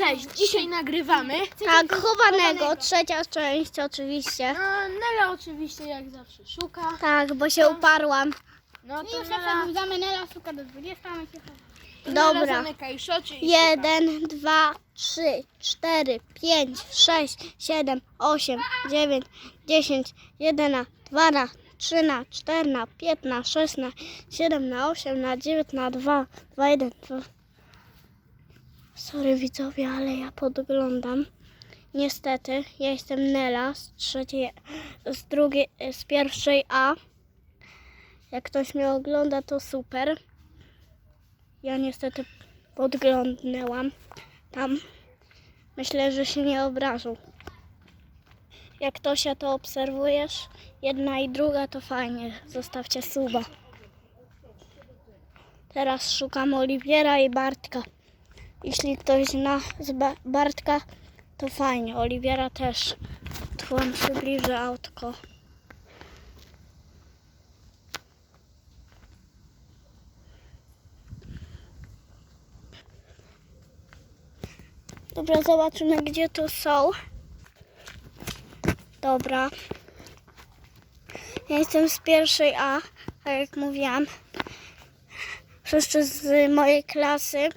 Cześć, dzisiaj nagrywamy. Tak, chowanego, trzecia część oczywiście. No, Nela oczywiście jak zawsze szuka. Tak, bo się no. uparłam. No to już Nela, zawsze Nela, szuka do 20, a my się chowamy. Nela Dobra. zamyka już oczy i szuka. 1, 2, 3, 4, 5, 6, 7, 8, 9, 10, 11, 12, 13, 14, 15, 16, 17, 18, 9, 2, 2, 1, 2. Sorry widzowie, ale ja podglądam. Niestety, ja jestem Nela z trzeciej, z drugiej, z pierwszej A. Jak ktoś mnie ogląda, to super. Ja niestety podglądnęłam tam. Myślę, że się nie obrażą. Jak Tosia to obserwujesz, jedna i druga to fajnie. Zostawcie suba. Teraz szukam Oliwiera i Bartka. Jeśli ktoś zna z ba- Bartka, to fajnie. Oliwiera też. Tu wam przybliżę autko. Dobra, zobaczymy gdzie tu są. Dobra. Ja jestem z pierwszej A, tak jak mówiłam. Wszyscy z mojej klasy,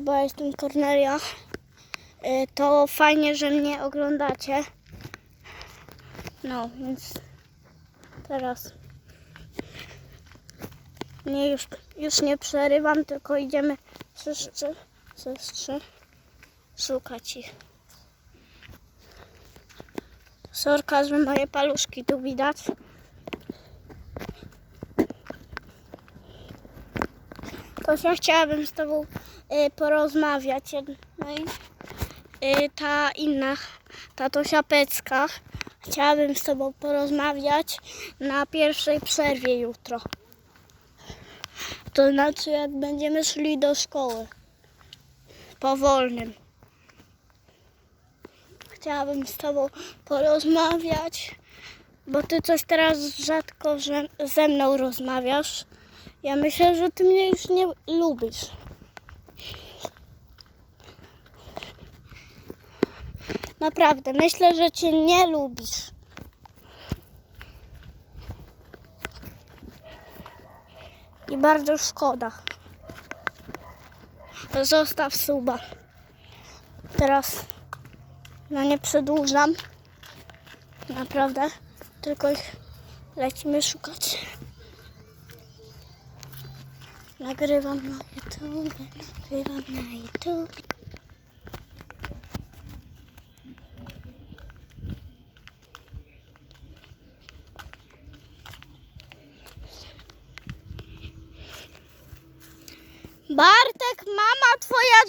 bo ja jestem Kornelia. Y, To fajnie, że mnie oglądacie. No, więc teraz nie już, już nie przerywam, tylko idziemy wszyscy, wszyscy szukać ich. Sorka, że moje paluszki tu widać. Ja chciałabym z Tobą y, porozmawiać. No i y, ta inna, ta Tosia Pecka, chciałabym z Tobą porozmawiać na pierwszej przerwie jutro. To znaczy, jak będziemy szli do szkoły. Powolnym. Chciałabym z Tobą porozmawiać, bo Ty coś teraz rzadko ze mną rozmawiasz. Ja myślę, że Ty mnie już nie lubisz. Naprawdę, myślę, że Cię nie lubisz. I bardzo szkoda. Zostaw suba. Teraz no nie przedłużam. Naprawdę. Tylko ich lecimy szukać. Nagrywam na YouTube. Nagrywam na YouTube. Bartek, mama twoja